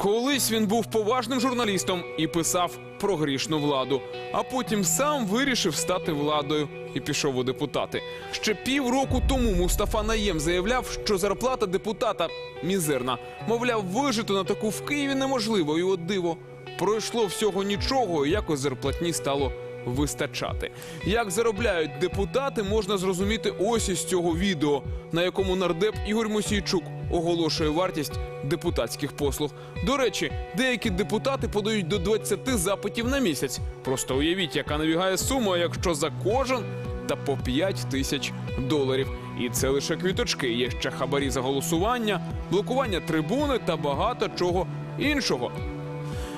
Колись він був поважним журналістом і писав про грішну владу, а потім сам вирішив стати владою і пішов у депутати. Ще півроку тому Мустафа Наєм заявляв, що зарплата депутата мізерна. Мовляв, вижити на таку в Києві неможливо, і от диво. Пройшло всього нічого, і якось зарплатні стало вистачати. Як заробляють депутати, можна зрозуміти ось із цього відео, на якому нардеп Ігор Мосійчук оголошує вартість депутатських послуг. До речі, деякі депутати подають до 20 запитів на місяць. Просто уявіть, яка навігає сума, якщо за кожен та по 5 тисяч доларів. І це лише квіточки. Є ще хабарі за голосування, блокування трибуни та багато чого іншого.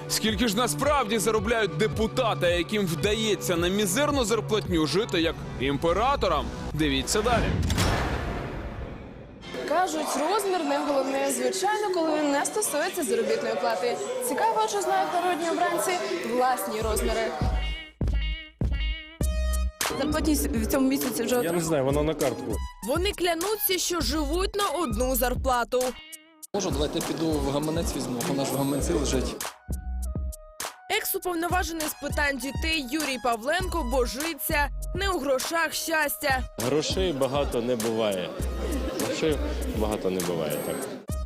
Скільки ж насправді заробляють депутати, яким вдається на мізерну зарплатню жити як імператорам? Дивіться далі. Кажуть, розмір не головне, звичайно, коли він не стосується заробітної плати. Цікаво, чи знають народні обранці власні розміри. Зарплатність в цьому місяці вже Я не знаю, воно на картку. Вони клянуться, що живуть на одну зарплату. Можу, давайте я піду в гаманець візьму, вона ж в гаманці лежить. Екс-уповноважений з питань дітей Юрій Павленко божиться не у грошах щастя. Грошей багато не буває. Грошей багато не буває так.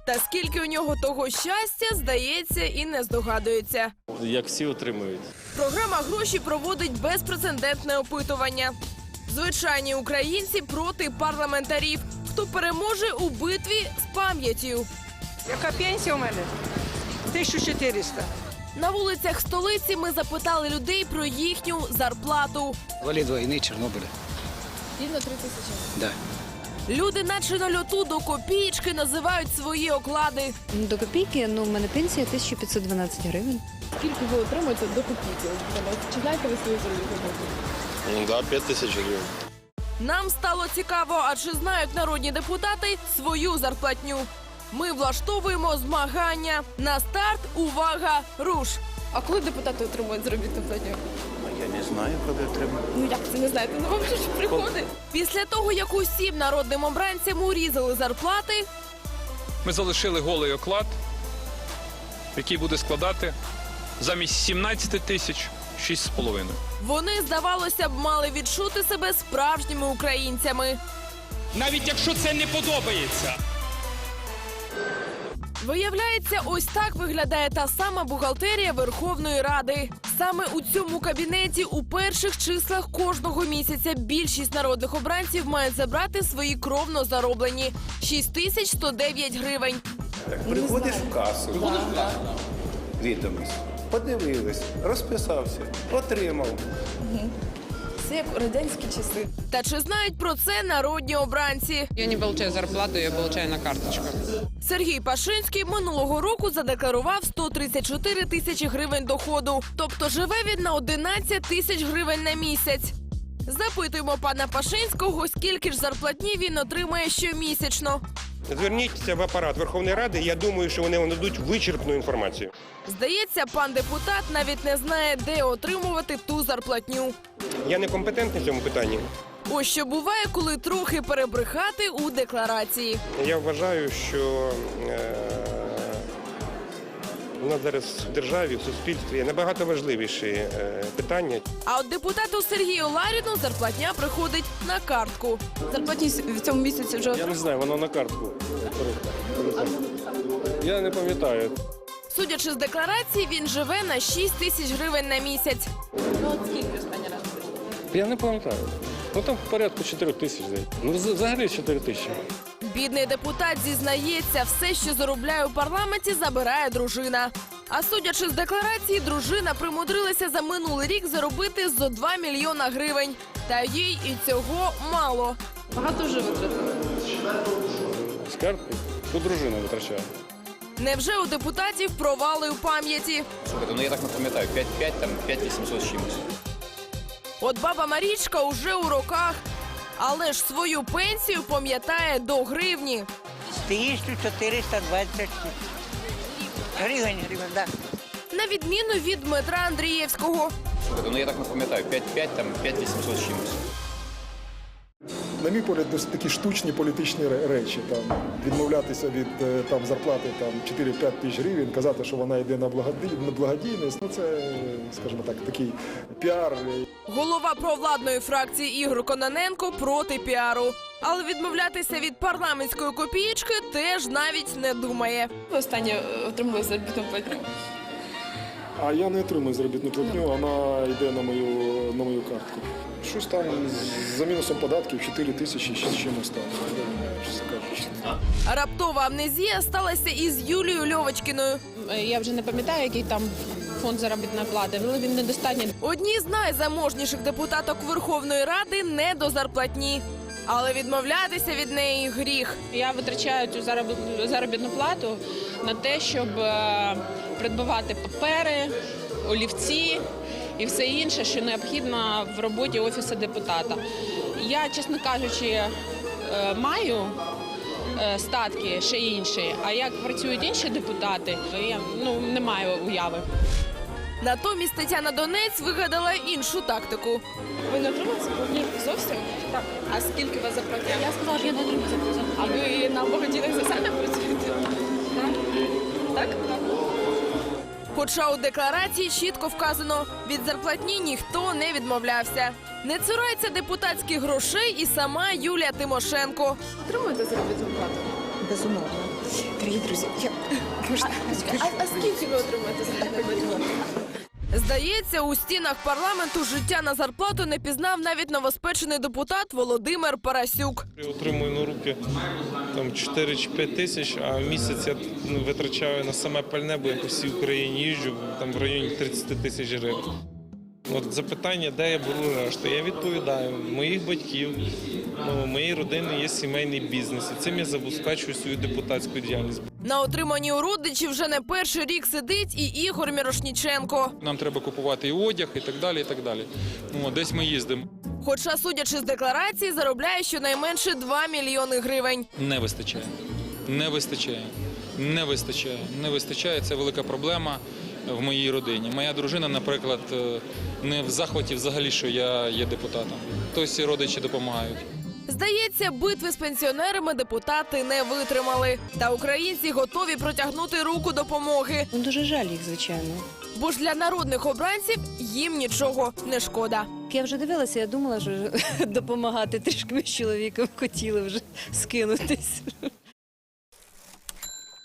Та скільки у нього того щастя, здається, і не здогадується. Як всі отримують. Програма гроші проводить безпрецедентне опитування. Звичайні українці проти парламентарів. Хто переможе у битві з пам'яттю? Яка пенсія у мене? 1400. На вулицях столиці ми запитали людей про їхню зарплату. Валід війни Чорнобиля. рівно 3 тисячі. Да. Люди, наче на льоту до копійки, називають свої оклади. Ну, До копійки, ну, у мене пенсія 1512 гривень. Скільки ви отримуєте до копійки? Чи знаєте ви свою заробітну плату? Ну да, 5 тисяч гривень. Нам стало цікаво, а чи знають народні депутати свою зарплатню. Ми влаштовуємо змагання. На старт увага, руш. А коли депутати отримують заробітну платню? Не знаю, коли отримаю. Ну як це не знаєте? Ну вам же ж приходить. Після того, як усім народним обранцям урізали зарплати, Ми залишили голий оклад, який буде складати замість 17 тисяч 6,5. вони, здавалося б, мали відчути себе справжніми українцями. Навіть якщо це не подобається. Виявляється, ось так виглядає та сама бухгалтерія Верховної Ради. Саме у цьому кабінеті у перших числах кожного місяця більшість народних обранців мають забрати свої кровно зароблені 6109 гривень. Приходиш в касу, відомість, подивились, розписався, отримав. Це як у радянські часи. Та чи знають про це народні обранці? Я не получаю зарплату, я получаю на карточку. Сергій Пашинський минулого року задекларував 134 тисячі гривень доходу, тобто живе він на 11 тисяч гривень на місяць. Запитуємо пана Пашинського, скільки ж зарплатні він отримує щомісячно. Зверніться в апарат Верховної Ради. Я думаю, що вони вам дадуть вичерпну інформацію. Здається, пан депутат навіть не знає, де отримувати ту зарплатню. Я не компетентний в цьому питанні. Ось що буває, коли трохи перебрехати у декларації. Я вважаю, що е, у нас зараз в державі, в суспільстві набагато важливіші е, питання. А от депутату Сергію Ларіну зарплатня приходить на картку. Зарплатність в цьому місяці вже Я не знаю, воно на картку. Я не пам'ятаю. Судячи з декларації, він живе на 6 тисяч гривень на місяць. Ну от скільки останній раз? Я не пам'ятаю. Ну там в порядку 4 тисяч. Ну взагалі 4 тисячі. Бідний депутат зізнається, все, що заробляє у парламенті, забирає дружина. А судячи з декларації, дружина примудрилася за минулий рік заробити зо 2 мільйона гривень. Та їй і цього мало. багато вже витратили. Картки. Тут дружина витрачає. Невже у депутатів провали у пам'яті? Слухайте, ну я так не пам'ятаю, 5-5, там 5800 з чимось. От баба Марічка уже у роках, але ж свою пенсію пам'ятає до гривні. 1420 Гривень, гривень, да. На відміну від Дмитра Андрієвського. Ну я так не пам'ятаю, 5-5, там 5-800 чимось. На мій погляд, досить такі штучні політичні речі. Там відмовлятися від е, там зарплати там 4-5 тисяч гривень, казати, що вона йде на благоді- благодійність. Ну це, скажімо так, такий піар. Голова провладної фракції Ігор Кононенко проти піару. Але відмовлятися від парламентської копієчки теж навіть не думає. Останнє е, отримали заробітну платню. А я не отримую заробітну платню, вона йде на мою на мою картку. Щось там за мінусом податків 4 тисячі з чимось там. Кажучи. Раптова амнезія сталася із Юлією Льовочкіною. Я вже не пам'ятаю, який там фонд заробітної плати, але він недостатній. Одні з найзаможніших депутаток Верховної Ради не до зарплатні. Але відмовлятися від неї гріх. Я витрачаю цю зароб- заробітну плату на те, щоб е, придбавати папери, олівці і все інше, що необхідно в роботі офісу депутата. Я, чесно кажучи, е, маю е, статки ще інші. А як працюють інші депутати, я ну не маю уяви. Натомість Тетяна Донець вигадала іншу тактику. Ви не отримали зарплатню зовсім? Так. А скільки вас зарплатня? Я сказала, що я не отримую зарплатню. А ви на благодійних засадах працюєте? Так? Так. Хоча у декларації чітко вказано, від зарплатні ніхто не відмовлявся. Не цурається депутатських грошей і сама Юлія Тимошенко. Отримуєте заробітну плату? Безумовно. Дорогі друзі, я А, а скільки ви заробітну плату? Здається, у стінах парламенту життя на зарплату не пізнав навіть новоспечений депутат Володимир Парасюк. Я отримую на руки там 4 чи 5 тисяч, а в місяць я ну, витрачаю на саме пальне, бо я по всій Україні їжджу там в районі 30 тисяч гривень. От запитання, де я беру решту, я відповідаю. Моїх батьків, ну, у моєї родини є сімейний бізнес, і цим я забезпечую свою депутатську діяльність. На отриманні у родичів вже не перший рік сидить і Ігор Мірошніченко. Нам треба купувати і одяг, і так далі. і так далі. Ну, десь ми їздимо. Хоча, судячи з декларації, заробляє щонайменше 2 мільйони гривень. Не вистачає. Не вистачає. Не вистачає. Не вистачає. Це велика проблема в моїй родині. Моя дружина, наприклад, е, не в захваті взагалі, що я є депутатом. Тось родичі допомагають. Здається, битви з пенсіонерами депутати не витримали. Та українці готові протягнути руку допомоги. ну, дуже жаль їх, звичайно. Бо ж для народних обранців їм нічого не шкода. Я вже дивилася, я думала, що допомагати трішки ми з чоловіком хотіли вже скинутись.